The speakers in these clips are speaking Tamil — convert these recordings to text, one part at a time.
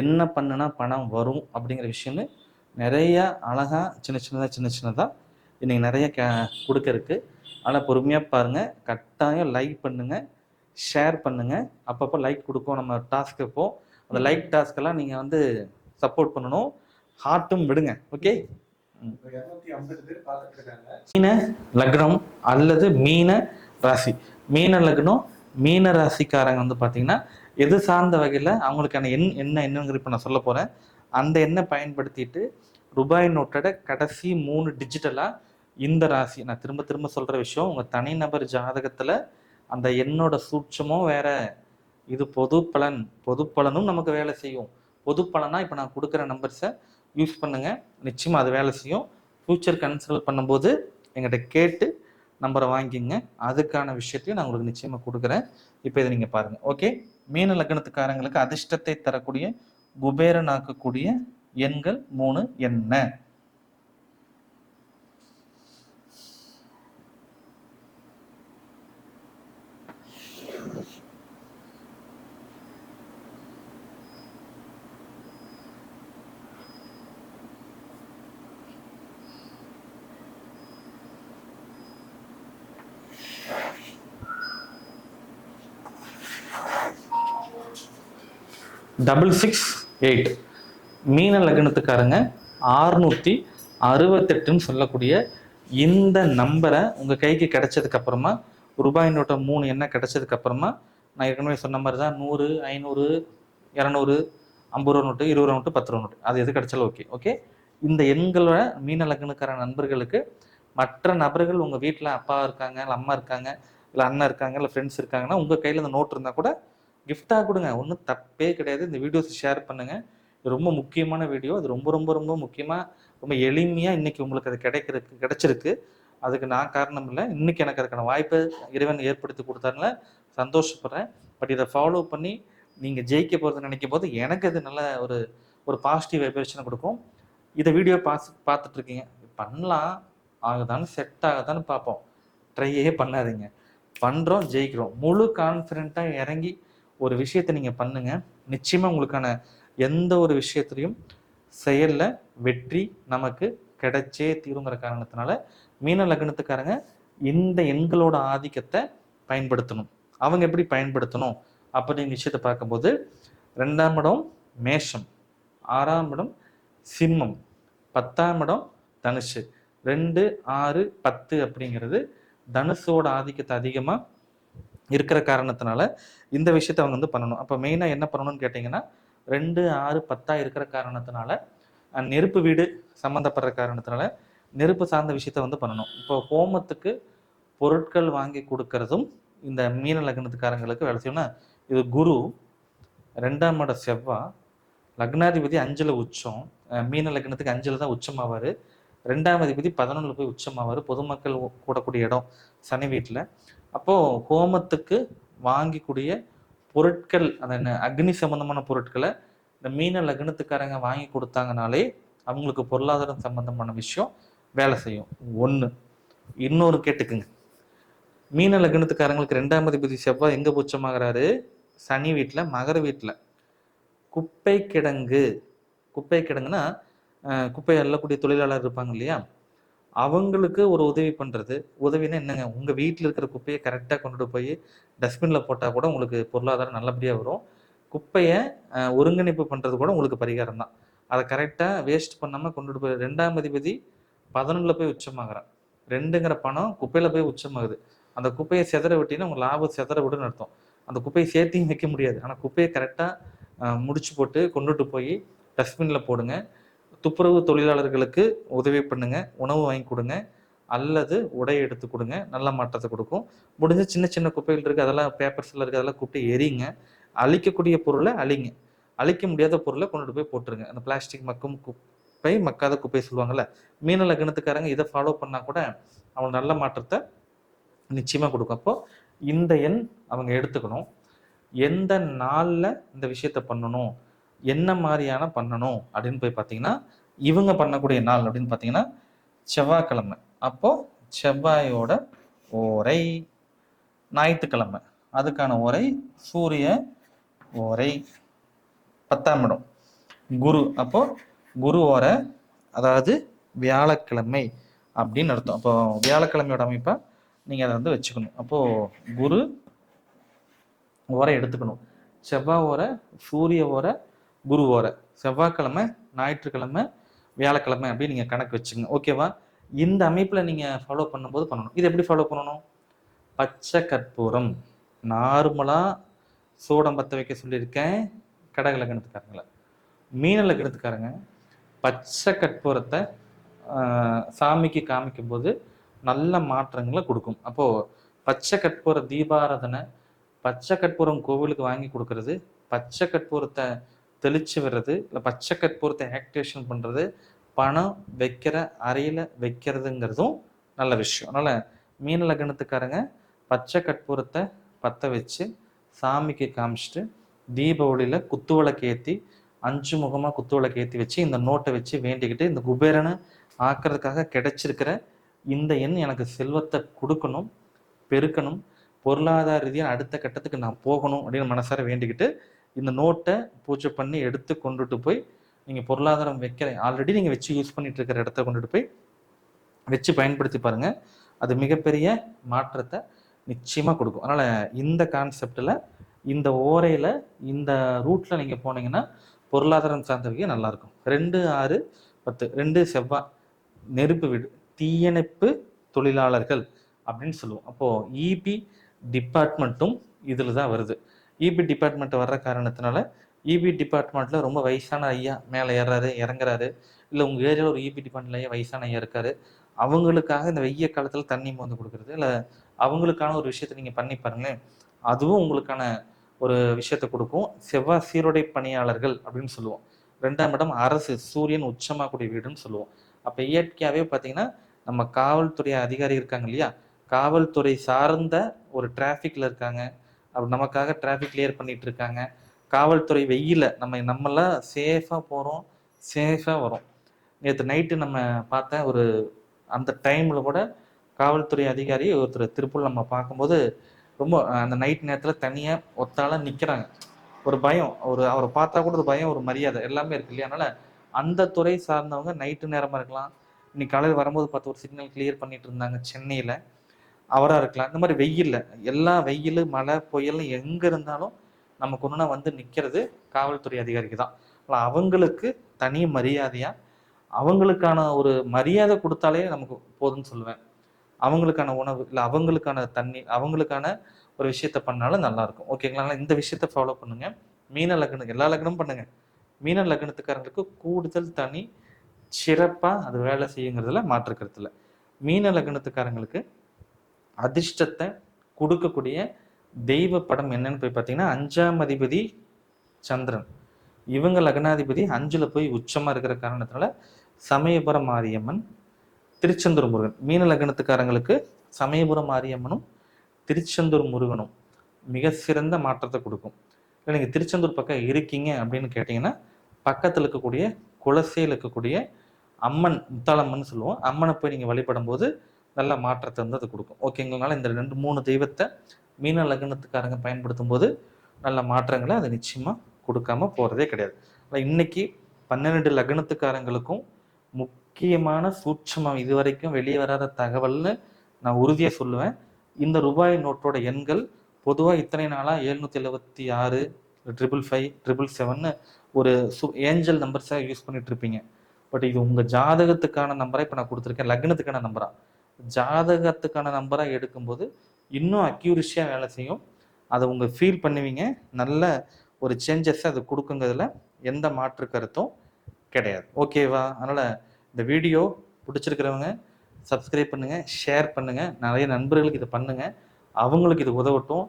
என்ன பண்ணுனா பணம் வரும் அப்படிங்கிற விஷயம்னு நிறைய அழகாக சின்ன சின்னதாக சின்ன சின்னதாக இன்னைக்கு நிறைய கே கொடுக்க இருக்கு. ஆனால் பொறுமையாக பாருங்கள் கட்டாயம் லைக் பண்ணுங்கள் ஷேர் பண்ணுங்கள் அப்பப்போ லைக் கொடுப்போம். நம்ம டாஸ்க் இப்போ அந்த லைக் டாஸ்க்கெல்லாம் நீங்கள் வந்து சப்போர்ட் பண்ணணும். ஹார்ட்டும் விடுங்க. ஓகே மீன லக்னம் அல்லது மீன ராசி. மீன லக்னம் மீன ராசிக்காரங்க வந்து பார்த்தீங்கன்னா எது சார்ந்த வகையில் அவங்களுக்கான எண் என்ன என்னங்கிற இப்போ நான் சொல்ல போகிறேன் அந்த எண்ணை பயன்படுத்திட்டு ரூபாய் நோட்டோட கடைசி மூணு டிஜிட்டலாக இந்த ராசி நான் திரும்ப திரும்ப சொல்கிற விஷயம் உங்கள் தனிநபர் ஜாதகத்தில் அந்த எண்ணோட சூட்சமும் வேற இது பொது பலன் பொது பலனும் நமக்கு வேலை செய்யும். பொது பலனா இப்போ நான் கொடுக்குற நம்பர்ஸை யூஸ் பண்ணுங்கள் நிச்சயமாக அது வேலை செய்யும். ஃப்யூச்சர் கன்சல்ட் பண்ணும்போது எங்கிட்ட கேட்டு நம்பரை வாங்கிங்க அதுக்கான விஷயத்தையும் நான் உங்களுக்கு நிச்சயமாக கொடுக்குறேன். இப்போ இதை நீங்கள் பாருங்கள் ஓகே மீன லக்னத்துக்காரங்களுக்கு அதிர்ஷ்டத்தை தரக்கூடிய குபேரன் ஆக்கக்கூடிய எண்கள் மூணு என்ன? டபுள் சிக்ஸ் எயிட் மீன லக்னத்துக்காரங்க ஆறுநூற்றி அறுபத்தெட்டுன்னு சொல்லக்கூடிய இந்த நம்பரை உங்கள் கைக்கு கிடைச்சதுக்கு அப்புறமா ரூபாய் நோட்டை மூணு என்ன கிடைச்சதுக்கு அப்புறமா நான் ஏற்கனவே சொன்ன மாதிரி தான் நூறு ஐநூறு இரநூறு ஐம்பது ரூபா நோட்டு இருபது ரூபா நோட்டு பத்து ரூபா நோட்டு. அது எது கிடைச்சாலும் ஓகே ஓகே இந்த எண்களோட மீன லக்னக்கார நண்பர்களுக்கு மற்ற நபர்கள் உங்கள் வீட்டில் அப்பா இருக்காங்க இல்லை அம்மா இருக்காங்க இல்லை அண்ணன் இருக்காங்க இல்லை ஃப்ரெண்ட்ஸ் இருக்காங்கன்னா உங்கள் கையில் இந்த நோட் இருந்தால் கூட கிஃப்டாக கொடுங்க. ஒன்றும் தப்பே கிடையாது. இந்த வீடியோஸ் ஷேர் பண்ணுங்கள் இது ரொம்ப முக்கியமான வீடியோ. அது ரொம்ப ரொம்ப ரொம்ப முக்கியமாக ரொம்ப எளிமையாக இன்றைக்கி உங்களுக்கு அது கிடைக்கிறதுக்கு கிடைச்சிருக்கு. அதுக்கு நான் காரணம் இல்லை. இன்னைக்கு எனக்கு அதுக்கான வாய்ப்பை இறைவன் ஏற்படுத்தி கொடுத்தாருல. சந்தோஷப்படுறேன். பட் இதை ஃபாலோ பண்ணி நீங்கள் ஜெயிக்க போகிறது நினைக்கும் போது எனக்கு அது நல்ல ஒரு ஒரு பாசிட்டிவ் வைப்ரேஷனை கொடுக்கும். இதை வீடியோ பாஸ் பார்த்துட்ருக்கீங்க பண்ணலாம். ஆகுதான்னு செட் ஆகுதான்னு பார்ப்போம். ட்ரையே பண்ணாதீங்க. பண்ணுறோம் ஜெயிக்கிறோம். முழு கான்ஃபிடென்ட்டாக இறங்கி ஒரு விஷயத்தை நீங்கள் பண்ணுங்க. நிச்சயமாக உங்களுக்கான எந்த ஒரு விஷயத்துலையும் செயலில் வெற்றி நமக்கு கிடைச்சே தீருங்கிற காரணத்தினால மீன லக்னத்துக்காரங்க இந்த எண்களோட ஆதிக்கத்தை பயன்படுத்தணும். அவங்க எப்படி பயன்படுத்தணும்? அப்படிங்கிற விஷயத்தை பார்க்கும்போது ரெண்டாம் இடம் மேஷம் ஆறாம் இடம் சிம்மம் பத்தாம் இடம் தனுஷு ரெண்டு ஆறு பத்து அப்படிங்கிறது தனுஷோட ஆதிக்கத்தை அதிகமாக இருக்கிற காரணத்தினால இந்த விஷயத்தை அவங்க வந்து பண்ணணும். அப்போ மெயினாக என்ன பண்ணணும்னு கேட்டிங்கன்னா ரெண்டு ஆறு பத்தாக இருக்கிற காரணத்தினால நெருப்பு வீடு சம்மந்தப்படுற காரணத்தினால நெருப்பு சார்ந்த விஷயத்த வந்து பண்ணணும். இப்போ ஹோமத்துக்கு பொருட்கள் வாங்கி கொடுக்கறதும் இந்த மீன லக்னத்துக்காரங்களுக்கு வேலை செய்யணும்னா இது குரு ரெண்டாம் இட செவ்வாய் லக்னாதிபதி அஞ்சில் உச்சம் மீன லக்னத்துக்கு அஞ்சில் தான் உச்சமாவார். ரெண்டாம் அதிபதி பதினொன்றில் போய் உச்சமாவார். பொதுமக்கள் கூடக்கூடிய இடம் சனி வீட்டில் அப்போது ஹோமத்துக்கு வாங்கக்கூடிய பொருட்கள் அந்த என்ன அக்னி சம்பந்தமான பொருட்களை இந்த மீன லக்னத்துக்காரங்க வாங்கி கொடுத்தாங்கனாலே அவங்களுக்கு பொருளாதாரம் சம்பந்தமான விஷயம் வேலை செய்யும். ஒன்று இன்னொரு கேட்டுக்குங்க. மீன லக்னத்துக்காரங்களுக்கு ரெண்டாம் அதிபதி செவ்வாய் எங்கே உச்சமாகறாரு சனி வீட்டில் மகர வீட்டில் குப்பை கிடங்கு. குப்பை கிடங்குன்னா குப்பை அள்ளக்கூடிய தொழிலாளர் இருப்பாங்க இல்லையா? அவங்களுக்கு ஒரு உதவி பண்ணுறது உதவினா என்னங்க? உங்கள் வீட்டில் இருக்கிற குப்பையை கரெக்டாக கொண்டுட்டு போய் டஸ்ட்பினில் போட்டால் கூட உங்களுக்கு பொருளாதாரம் நல்லபடியாக வரும். குப்பையை ஒருங்கிணைப்பு பண்ணுறது கூட உங்களுக்கு பரிகாரம் தான். அதை கரெக்டாக வேஸ்ட் பண்ணாமல் கொண்டுட்டு போய் ரெண்டாம் அதிபதி பதினொன்றில் போய் உச்சமாகிறேன். ரெண்டுங்கிற பணம் குப்பையில் போய் உச்சமாகுது. அந்த குப்பையை செதற விட்டினா உங்கள் லாபம் செதற விடுன்னு அர்த்தம். அந்த குப்பையை சேர்த்தியும் வைக்க முடியாது. ஆனால் குப்பையை கரெக்டாக முடிச்சு போட்டு கொண்டுட்டு போய் டஸ்ட்பினில் போடுங்க. துப்புரவு தொழிலாளர்களுக்கு உதவி பண்ணுங்க உணவு வாங்கி கொடுங்க அல்லது உடை எடுத்து கொடுங்க நல்ல மாற்றத்தை கொடுக்கும். முடிஞ்ச சின்ன சின்ன குப்பைகள் இருக்குது அதெல்லாம் பேப்பர்ஸில் இருக்குது அதெல்லாம் கூப்பிட்டு எரியுங்க அழிக்கக்கூடிய பொருளை அழிங்க. அழிக்க முடியாத பொருளை கொண்டுட்டு போய் போட்டுருங்க. அந்த பிளாஸ்டிக் மக்கும் குப்பை மக்காத குப்பை சொல்லுவாங்கல்ல மீன லக்னத்துக்காரங்க இதை ஃபாலோ பண்ணால் கூட அவங்க நல்ல மாற்றத்தை நிச்சயமாக கொடுக்கும். அப்போ இந்த எண் அவங்க எடுத்துக்கணும். எந்த நாளில் இந்த விஷயத்த பண்ணணும்? என்ன மாதிரியான பண்ணணும் அப்படின்னு போய் பார்த்தீங்கன்னா இவங்க பண்ணக்கூடிய நாள் அப்படின்னு பார்த்தீங்கன்னா செவ்வாய்க்கிழமை. அப்போ செவ்வாயோட ஓரை ஞாயிற்றுக்கிழமை. அதுக்கான ஓரை சூரிய ஓரை பத்தாம் இடம். குரு அப்போ குரு ஓரை அதாவது வியாழக்கிழமை அப்படின்னு அர்த்தம். அப்போ வியாழக்கிழமையோட அமைப்பா நீங்கள் அதை வந்து வச்சுக்கணும். அப்போ குரு ஓரை எடுத்துக்கணும். செவ்வாய் ஓரை சூரிய ஓரை குரு ஓரை. செவ்வாய்க்கிழமை ஞாயிற்றுக்கிழமை வியாழக்கிழமை அப்படின்னு நீங்கள் கணக்கு வச்சுங்க ஓகேவா இந்த அமைப்பில் நீங்கள் ஃபாலோ பண்ணும்போது பண்ணணும். இது எப்படி ஃபாலோ பண்ணணும்? பச்சை கற்பூரம். நார்மலாக சூடம் பற்ற வைக்க சொல்லியிருக்கேன். கடக லக்னத்துக்காரங்கள. மீன லக்னத்துக்காரங்க பச்சை கற்பூரத்தை சாமிக்கு சாமிக்கு காமிக்கும்போது நல்ல மாற்றங்களை கொடுக்கும். அப்போது பச்சை கற்பூர தீபாராதனை பச்சை கற்பூரம் கோவிலுக்கு வாங்கி கொடுக்கறது பச்சை கற்பூரத்தை தெளிச்சு விடுறது இல்லை பச்சை கற்பூரத்தை ஆக்டிவேஷன் பண்ணுறது பணம் வைக்கிற அறையில் வைக்கிறதுங்கிறதும் நல்ல விஷயம். அதனால் மீன லக்னத்துக்காரங்க பச்சை கற்பூரத்தை பற்ற வச்சு சாமிக்கு காமிச்சிட்டு தீப ஒளியில் குத்து விளக்கு ஏற்றி அஞ்சு முகமாக குத்து விளக்கு ஏற்றி வச்சு இந்த நோட்டை வச்சு வேண்டிக்கிட்டு இந்த குபேரனை ஆக்கிறதுக்காக கிடைச்சிருக்கிற இந்த எண் எனக்கு செல்வத்தை கொடுக்கணும் பெருக்கணும் பொருளாதார ரீதியாக அடுத்த கட்டத்துக்கு நான் போகணும் அப்படின்னு மனசார வேண்டிக்கிட்டு இந்த நோட்டை பூஜை பண்ணி எடுத்து கொண்டுட்டு போய் நீங்கள் பொருளாதாரம் வைக்கிற ஆல்ரெடி நீங்கள் வச்சு யூஸ் பண்ணிட்டு இருக்கிற இடத்த கொண்டுட்டு போய் வச்சு பயன்படுத்தி பாருங்கள் அது மிகப்பெரிய மாற்றத்தை நிச்சயமாக கொடுக்கும். அதனால் இந்த கான்செப்டில் இந்த ஓரையில் இந்த ரூட்டில் நீங்கள் போனீங்கன்னா பொருளாதாரம் சார்ந்தவங்க நல்லாயிருக்கும். ரெண்டு ஆறு பத்து ரெண்டு செவ்வாய் நெருப்பு வீடு தீயணைப்பு தொழிலாளர்கள் அப்படின்னு சொல்லுவோம். அப்போது இபி டிபார்ட்மெண்ட்டும் இதில் தான் வருது. இபி டிபார்ட்மெண்ட் வர்ற காரணத்தினால இபி டிபார்ட்மெண்ட்டில் ரொம்ப வயசான ஐயா மேலே ஏறாரு இறங்குறாரு. இல்லை உங்கள் ஏரியாவில் ஒரு இபி டிபார்ட்மெண்ட்லேயே வயசான ஐயா இருக்காரு. அவங்களுக்காக இந்த வெய்ய காலத்தில் தண்ணி மோந்து கொடுக்குறது இல்லை அவங்களுக்கான ஒரு விஷயத்தை நீங்கள் பண்ணி பாருங்களேன். அதுவும் உங்களுக்கான ஒரு விஷயத்தை கொடுக்கும். செவ்வாய் சீருடை பணியாளர்கள் அப்படின்னு சொல்லுவோம். ரெண்டாம் இடம் அரசு சூரியன் உச்சமாக கூடிய வீடுன்னு சொல்லுவோம். அப்போ இயற்கையாகவே பார்த்தீங்கன்னா நம்ம காவல்துறை அதிகாரி இருக்காங்க இல்லையா? காவல்துறை சார்ந்த ஒரு டிராஃபிக்கில் இருக்காங்க. அப்படி நமக்காக டிராஃபிக் கிளியர் பண்ணிட்டு இருக்காங்க. காவல்துறை வெயில நம்ம நம்மளாம் சேஃபாக போகிறோம் சேஃபாக வரோம். நேற்று நைட்டு நம்ம பார்த்தேன் ஒரு அந்த டைமில் கூட காவல்துறை அதிகாரி ஒருத்தர் திருப்பூர் நம்ம பார்க்கும்போது ரொம்ப அந்த நைட் நேரத்தில் தனியாக ஒத்தால நிற்கிறாங்க ஒரு பயம். ஒரு அவரை பார்த்தா கூட ஒரு பயம் ஒரு மரியாதை எல்லாமே இருக்கு இல்லையா? அதனால் அந்த துறை சார்ந்தவங்க நைட்டு நேரமாக இருக்கலாம். இன்னைக்கு காலையில் வரும்போது பார்த்து ஒரு சிக்னல் கிளியர் பண்ணிட்டு இருந்தாங்க சென்னையில். அவராக இருக்கலாம். இந்த மாதிரி வெயிலில் எல்லா வெயில் மழை புயல் எங்கே இருந்தாலும் நமக்கு ஒன்றுனா வந்து நிற்கிறது காவல்துறை அதிகாரிக்கு தான். அவங்களுக்கு தனி மரியாதையாக அவங்களுக்கான ஒரு மரியாதை கொடுத்தாலே நமக்கு போதும்னு சொல்லுவேன். அவங்களுக்கான உணவு இல்லை அவங்களுக்கான தண்ணி அவங்களுக்கான ஒரு விஷயத்த பண்ணாலும் நல்லாயிருக்கும் ஓகேங்களா இந்த விஷயத்த ஃபாலோ பண்ணுங்கள் மீன லக்னம் எல்லா லக்னமும் பண்ணுங்கள் மீன லக்னத்துக்காரங்களுக்கு கூடுதல் தனி சிறப்பாக அது வேலை செய்யுங்கிறதுல மாற்றுக்கிறது இல்லை. மீன லக்னத்துக்காரங்களுக்கு அதிர்ஷ்டத்தை கொடுக்கக்கூடிய தெய்வ படம் என்னன்னு போய் பார்த்தீங்கன்னா அஞ்சாம் அதிபதி சந்திரன். இவங்க லக்னாதிபதி அஞ்சுல போய் உச்சமா இருக்கிற காரணத்தினால சமயபுரம் மாரியம்மன் திருச்செந்தூர் முருகன். மீன லக்னத்துக்காரங்களுக்கு சமயபுரம் மாரியம்மனும் திருச்செந்தூர் முருகனும் மிக சிறந்த மாற்றத்தை கொடுக்கும். இல்லை நீங்கள் திருச்செந்தூர் பக்கம் இருக்கீங்க அப்படின்னு கேட்டிங்கன்னா பக்கத்தில் இருக்கக்கூடிய குலசையில் இருக்கக்கூடிய அம்மன் முத்தாளம்மன் சொல்லுவோம். அம்மனை போய் நீங்கள் வழிபடும் போது நல்ல மாற்றத்தை வந்து அது கொடுக்கும். ஓகேங்களால இந்த ரெண்டு மூணு தெய்வத்தை மீன லக்னத்துக்காரங்க பயன்படுத்தும் போது நல்ல மாற்றங்களை அது நிச்சயமாக கொடுக்காம போகிறதே கிடையாது. ஆனால் இன்னைக்கு பன்னிரெண்டு லக்னத்துக்காரங்களுக்கும் முக்கியமான சூட்சமம் இது வரைக்கும் வெளியே வராத தகவல்னு நான் உறுதியாக சொல்லுவேன். இந்த ரூபாய் நோட்டோட எண்கள் பொதுவாக இத்தனை நாளாக எழுநூற்றி எழுபத்தி ஆறு ட்ரிபிள் ஃபைவ் ட்ரிபிள் செவன்னு ஒரு சு ஏஞ்சல் நம்பர்ஸாக யூஸ் பண்ணிட்டு இருப்பீங்க. பட் இது உங்கள் ஜாதகத்துக்கான நம்பரை இப்போ நான் கொடுத்துருக்கேன். லக்னத்துக்கான நம்பரா ஜாதகத்துக்கான நம்பராக எடுக்கும்போது இன்னும் அக்யூரிஷியாக வேலை செய்யும். அதை உங்கள் ஃபீல் பண்ணுவீங்க. நல்ல ஒரு சேஞ்சஸ் அது கொடுக்குங்கிறதுல எந்த மாற்று கருத்தும் கிடையாது. ஓகேவா அதனால் இந்த வீடியோ பிடிச்சிருக்கிறவங்க சப்ஸ்கிரைப் பண்ணுங்கள் ஷேர் பண்ணுங்கள் நிறைய நண்பர்களுக்கு இதை பண்ணுங்கள் அவங்களுக்கு இது உதவட்டும்.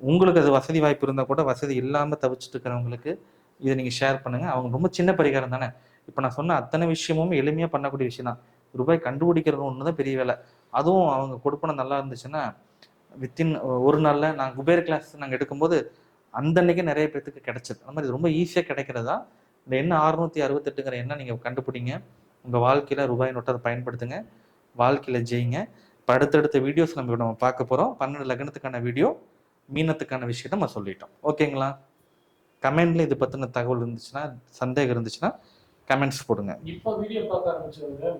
உங்களுக்கு அது வசதி வாய்ப்பு இருந்தால் கூட வசதி இல்லாமல் தவிச்சிட்டு இருக்கிறவங்களுக்கு இதை நீங்கள் ஷேர் பண்ணுங்கள் அவங்க ரொம்ப சின்ன பரிகாரம் தானே? இப்போ நான் சொன்ன அத்தனை விஷயமும் எளிமையாக பண்ணக்கூடிய விஷயம் தான் ரூபாய் கண்டுபிடிக்கிறது ஒன்று தான் பெரிய வேலை. அதுவும் அவங்க கொடுப்பனம் நல்லா இருந்துச்சுன்னா வித்தின் ஒரு நாளில் நாங்கள் குபேர் கிளாஸ் நாங்கள் எடுக்கும்போது அந்த அன்னைக்கே நிறைய பேர்த்துக்கு கிடைச்சது. அந்த மாதிரி ரொம்ப ஈஸியாக கிடைக்கிறதா? இந்த எண்ணெய் அறுநூத்தி அறுபத்தெட்டுங்கிற எண்ணெய் நீங்கள் கண்டுபிடிங்க. உங்கள் வாழ்க்கையில் ரூபாய் நோட்டை அதை பயன்படுத்துங்க. வாழ்க்கையில் ஜெயிங்க. இப்போ அடுத்தடுத்த வீடியோஸ் நம்ம நம்ம பார்க்க போகிறோம் பன்னெண்டு லக்னத்துக்கான வீடியோ மீனத்துக்கான விஷயத்த நம்ம சொல்லிட்டோம். ஓகேங்களா கமெண்ட்ல இது பற்றின தகவல் இருந்துச்சுன்னா சந்தேகம் இருந்துச்சுன்னா கமெண்ட்ஸ் போடுங்க. இப்போ வீடியோ பார்க்க ஆரம்பிச்சவங்க